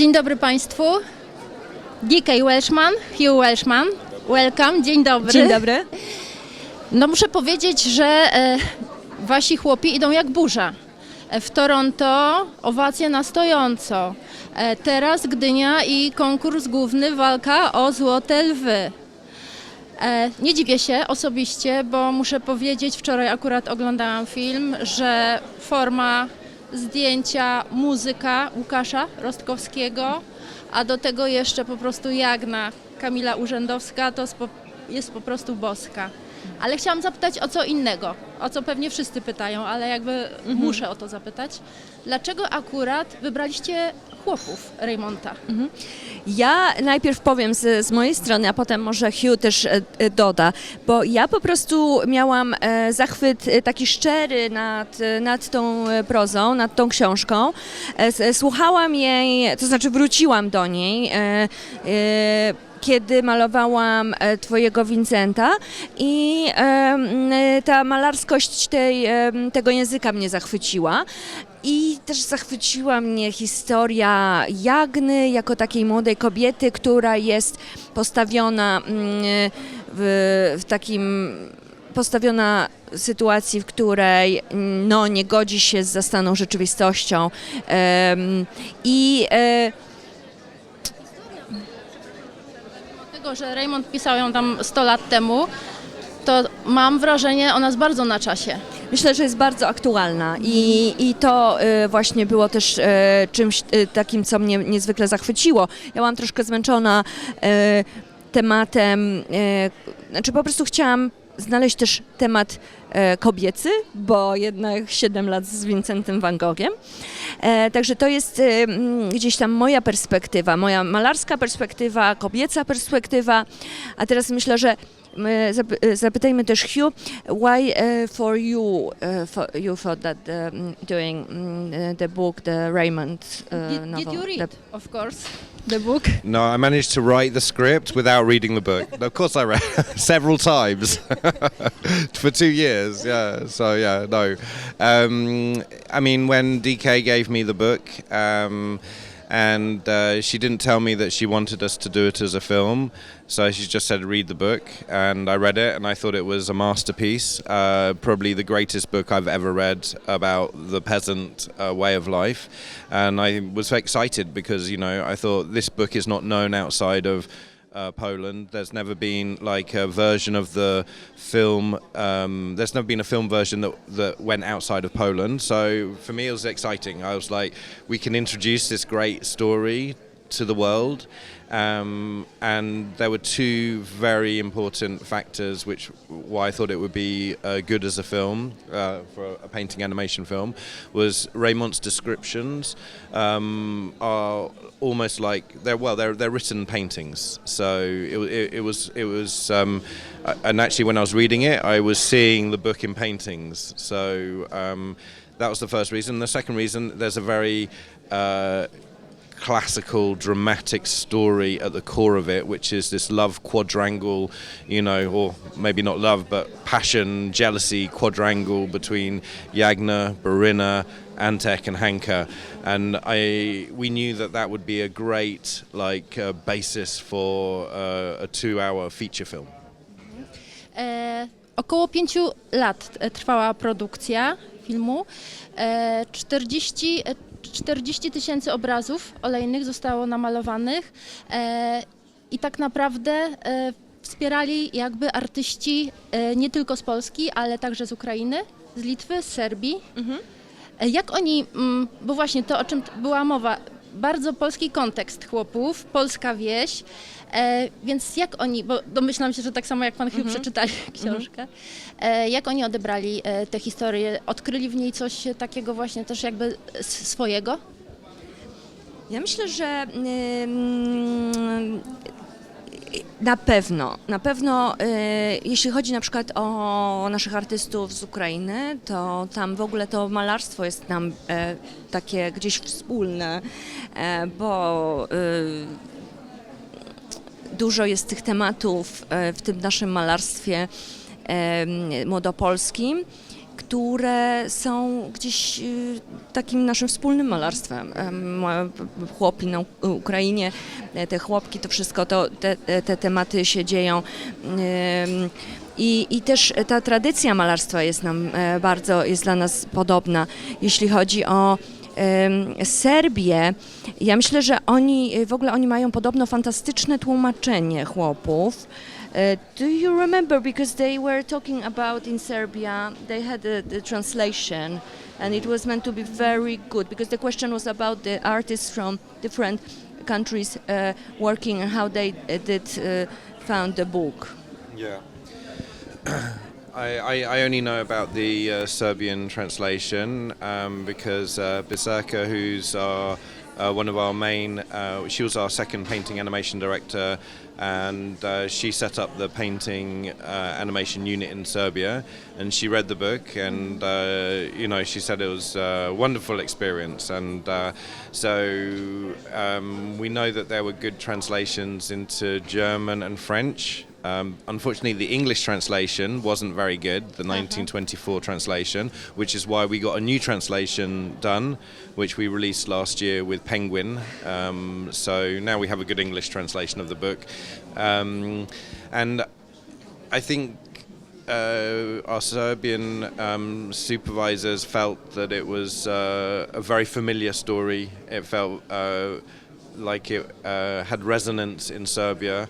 Dzień dobry Państwu. DK Welshman, Hugh Welshman. Welcome, dzień dobry. Dzień dobry. No muszę powiedzieć, że e, wasi chłopi idą jak burza. E, W Toronto owacje na stojąco. E, teraz Gdynia i konkurs główny walka o Złote Lwy. E, Nie dziwię się osobiście, bo muszę powiedzieć, wczoraj akurat oglądałam film, że forma zdjęcia, muzyka Łukasza Rostkowskiego, a do tego jeszcze po prostu Jagna Kamila Urzędowska, to jest po prostu boska. Ale chciałam zapytać o co innego, o co pewnie wszyscy pytają, ale jakby muszę o to zapytać. Dlaczego akurat wybraliście chłopów Raymonta? Ja najpierw powiem z, z mojej strony, a potem może Hugh też e, e, doda, bo ja po prostu miałam e, zachwyt taki szczery nad, nad tą prozą, nad tą książką. Słuchałam jej, to znaczy wróciłam do niej. Kiedy malowałam Twojego Vincenta i ta malarskość tej, tego języka mnie zachwyciła. I też zachwyciła mnie historia Jagny jako takiej młodej kobiety, która jest postawiona mm, w, w takim postawiona sytuacji, w której mm, no, nie godzi się z zastaną rzeczywistością. I e, Tego, że Raymond pisał ją tam 100 lat temu, to mam wrażenie, ona jest bardzo na czasie. Myślę, że jest bardzo aktualna i, i to y, właśnie było też y, czymś y, takim, co mnie niezwykle zachwyciło. Ja byłam troszkę zmęczona y, tematem, y, znaczy po prostu chciałam znaleźć też temat e, kobiecy, bo jednak 7 lat z Vincentem Van Gogiem. E, także to jest y, mm, gdzieś tam moja perspektywa, moja malarska perspektywa, kobieca perspektywa, a teraz myślę, że zapytajmy też Hugh, why uh, for you uh, for you thought that um, doing the book, the Raymond uh, Did, novel? did you read, the- of course, the book? No, I managed to write the script without reading the book. Of course, I read several times for two years. Yeah, so yeah, no. Um, I mean, when DK gave me the book, um, and uh, she didn't tell me that she wanted us to do it as a film, so she just said read the book, and I read it, and I thought it was a masterpiece, uh, probably the greatest book I've ever read about the peasant uh, way of life, and I was excited because you know I thought this book is not known outside of uh, Poland. There's never been like a version of the film. Um, there's never been a film version that that went outside of Poland. So for me, it was exciting. I was like, we can introduce this great story to the world. Um, and there were two very important factors which why I thought it would be uh, good as a film uh, for a painting animation film was Raymond's descriptions um, are almost like they're well they're they're written paintings so it, it, it was it was um, and actually when I was reading it I was seeing the book in paintings so um, that was the first reason the second reason there's a very uh, classical dramatic story at the core of it which is this love quadrangle you know or maybe not love but passion jealousy quadrangle between Yagna Barina Antek and Hanka and I we knew that that would be a great like uh, basis for uh, a 2 hour feature film E, około pięciu lat trwała produkcja filmu. E, 40 e, 40 tysięcy obrazów olejnych zostało namalowanych e, i tak naprawdę e, wspierali jakby artyści e, nie tylko z Polski, ale także z Ukrainy, z Litwy, z Serbii. E, Jak oni, mm, bo właśnie to, o czym była mowa, bardzo polski kontekst chłopów, polska wieś, e, więc jak oni, bo domyślam się, że tak samo jak pan Hugh przeczytali książkę, e, jak oni odebrali e, tę historię, odkryli w niej coś takiego właśnie też jakby s- swojego? Ja myślę, że ym, na pewno, na pewno y, jeśli chodzi na przykład o naszych artystów z Ukrainy, to tam w ogóle to malarstwo jest nam e, takie gdzieś wspólne, e, bo y, dużo jest tych tematów e, w tym naszym malarstwie młodopolskim, które są gdzieś y, takim naszym wspólnym malarstwem. Em, ma- Chłopi na Ukrainie, e, te chłopki, to wszystko, to, te, te- te tematy się dzieją. I, I też ta tradycja malarstwa jest nam e, bardzo, jest dla nas podobna. Jeśli chodzi o Serbię, ja myślę, że oni, w ogóle oni mają podobno fantastyczne tłumaczenie chłopów. E, do you remember because they were talking about in Serbia they had the, the translation and it was meant to be very good because the question was about the artists from different countries uh, working and how they uh, did uh, found the book. Yeah. I, I, I only know about the uh, Serbian translation um, because uh, Biserka, who's our, uh, one of our main, uh, she was our second painting animation director, and uh, she set up the painting uh, animation unit in Serbia. And she read the book, and uh, you know, she said it was a wonderful experience. And uh, so um, we know that there were good translations into German and French. Um, unfortunately, the English translation wasn't very good, the 1924 translation, which is why we got a new translation done, which we released last year with Penguin. Um, so now we have a good English translation of the book. Um, and I think uh, our Serbian um, supervisors felt that it was uh, a very familiar story. It felt uh, like it uh, had resonance in Serbia,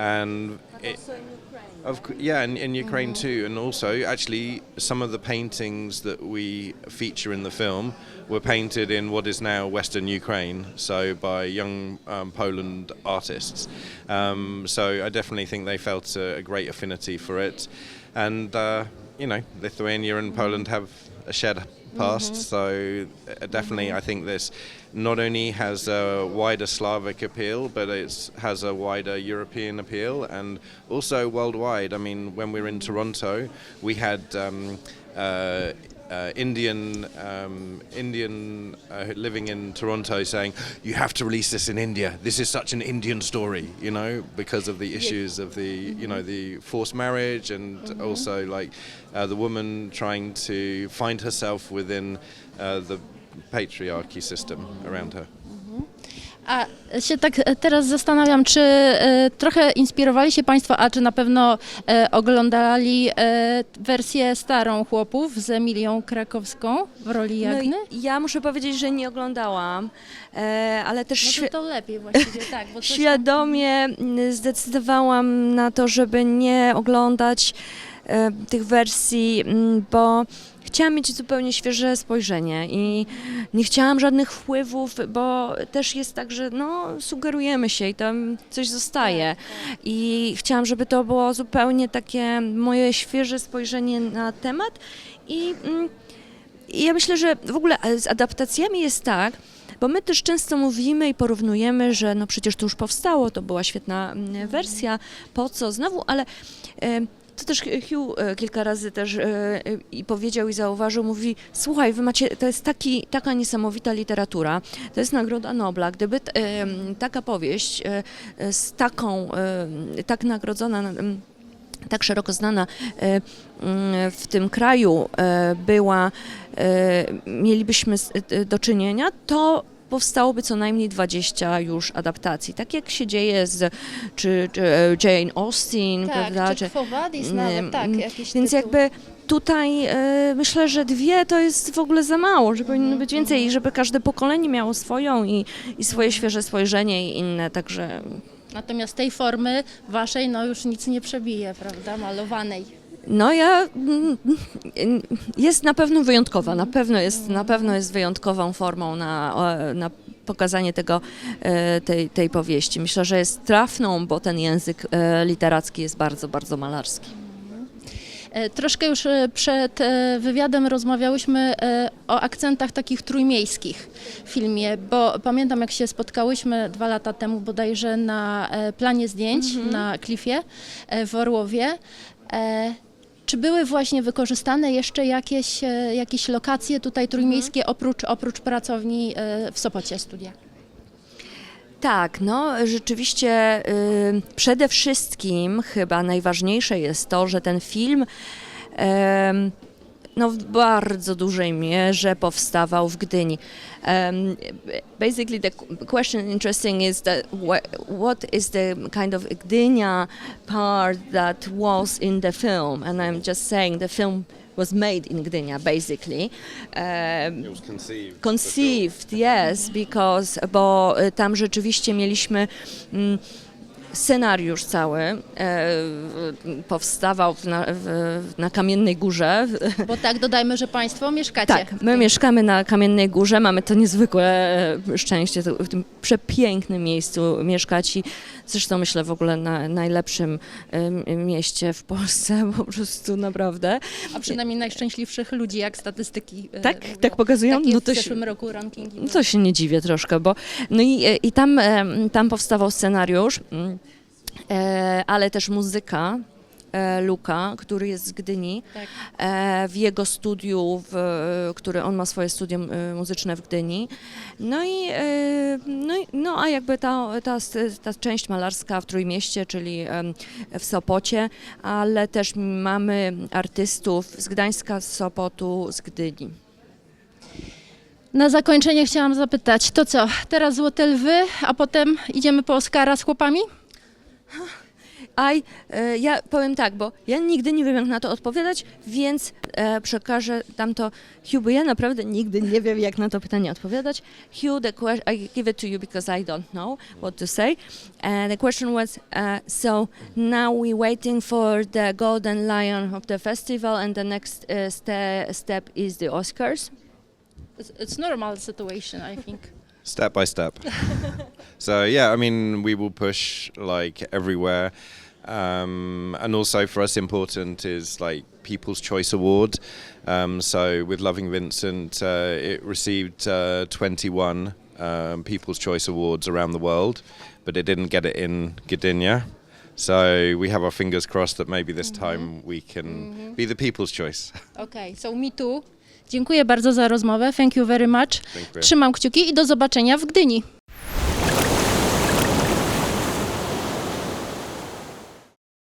and it, of cou- yeah, in, in Ukraine too, and also actually some of the paintings that we feature in the film were painted in what is now Western Ukraine, so by young um, Poland artists. Um, so I definitely think they felt a, a great affinity for it, and uh, you know Lithuania and Poland have a shared past, so uh, definitely I think this not only has a wider Slavic appeal, but it has a wider European appeal and also worldwide. I mean, when we were in Toronto, we had um, uh, uh, Indian um, Indian uh, living in Toronto saying, "You have to release this in India. This is such an Indian story," you know, because of the issues of the you know the forced marriage and also like uh, the woman trying to find herself within uh, the patriarchy system around her. A się tak e, teraz zastanawiam, czy e, trochę inspirowali się Państwo, a czy na pewno e, oglądali e, wersję starą chłopów z Emilią Krakowską w roli No Jagny? i ja muszę powiedzieć, że nie oglądałam, e, ale też Może świe- to lepiej właściwie, tak. Bo coś tam- świadomie mm, zdecydowałam na to, żeby nie oglądać tych wersji, mm, bo chciałam mieć zupełnie świeże spojrzenie i nie chciałam żadnych wpływów, bo też jest tak, że no, sugerujemy się i tam coś zostaje. I chciałam, żeby to było zupełnie takie moje świeże spojrzenie na temat. I mm, i ja myślę, że w ogóle e, z adaptacjami jest tak, bo my też często mówimy i porównujemy, że no przecież to już powstało, to była świetna mm, wersja, po co? Znowu, ale e, to też Hugh e, kilka razy też e, e, i powiedział i zauważył, mówi, słuchaj, wy macie, to jest taki, taka niesamowita literatura, to jest Nagroda Nobla, gdyby taka powieść z taką, tak nagrodzona, tak szeroko znana w tym kraju była, mielibyśmy do czynienia, to powstałoby co najmniej 20 już adaptacji. Tak jak się dzieje z czy, czy e, Jane Austen, prawda? Tak, czy Quo Vadis nawet, tak, mm, jakiś Więc tytuł. jakby tutaj e, myślę, że dwie to jest w ogóle za mało, że powinno być więcej i żeby każde pokolenie miało swoją i, i swoje świeże spojrzenie i inne, także Natomiast tej formy waszej no już nic nie przebije, prawda, malowanej. No ja mm, mm, jest na pewno wyjątkowa, na pewno jest, na pewno jest wyjątkową formą na, na pokazanie tego, e, tej, tej powieści. Myślę, że jest trafną, bo ten język e, literacki jest bardzo, bardzo malarski. E, Troszkę już przed wywiadem rozmawiałyśmy o akcentach takich trójmiejskich w filmie, bo pamiętam jak się spotkałyśmy dwa lata temu bodajże na planie zdjęć na klifie w Orłowie. Czy były właśnie wykorzystane jeszcze jakieś, e, jakieś lokacje tutaj trójmiejskie oprócz, oprócz pracowni e, w Sopocie studia? Tak, no rzeczywiście y, przede wszystkim chyba najważniejsze jest to, że ten film em, no, w bardzo dużej mierze powstawał w Gdyni. Um, basically, the qu- question interesting is that wha- what is the kind of Gdynia part that was in the film? And I'm just saying the film was made in Gdynia, basically. Um, It was conceived. Conceived, yes, because, bo y, tam rzeczywiście mieliśmy mm, scenariusz cały, e, w- powstawał w- na, w, na Kamiennej Górze. Bo tak dodajmy, że Państwo mieszkacie. Tak, my mieszkamy na Kamiennej Górze, mamy to niezwykłe e, szczęście w tym przepięknym miejscu mieszkać i zresztą myślę w ogóle na najlepszym mieście w Polsce, po prostu naprawdę. A przynajmniej najszczęśliwszych ludzi, jak statystyki. e, Tak? mówią. Tak pokazują? Takie No w to się- zeszłym roku rankingi. No To się nie dziwię troszkę, bo no i, i tam, tam powstawał scenariusz, mm, e, ale też muzyka. e, Luka, który jest z Gdyni, Tak. e, w jego studiu, w, który on ma swoje studium e, muzyczne w Gdyni. No i, e, no, i- no a jakby ta, ta, ta część malarska w Trójmieście, czyli w Sopocie, ale też mamy artystów z Gdańska, z Sopotu, z Gdyni. Na zakończenie chciałam zapytać, to co, teraz Złote Lwy, a potem idziemy po Oscara z chłopami? Aj, e, ja powiem tak, bo ja nigdy nie wiem, jak na to odpowiadać, więc e, przekażę tam to Hugh, bo ja naprawdę nigdy nie wiem, jak na to pytanie odpowiadać. Hugh, the question, I give it to you because I don't know what to say. And the question was, uh, so now we're waiting for the Golden Lion of the festival and the next uh, ste- step is the Oscars. It's, it's normal situation, I think. Step by step. so yeah, I mean, we will push like everywhere, um, and also for us important is like People's Choice Award. Um, so with Loving Vincent, uh, it received uh, 21 um, People's Choice Awards around the world, but it didn't get it in Gdynia. So we have our fingers crossed that maybe this time we can be the People's Choice. Okay, so me too. Dziękuję bardzo za rozmowę. Thank you very much. Dziękuję. Trzymam kciuki i do zobaczenia w Gdyni.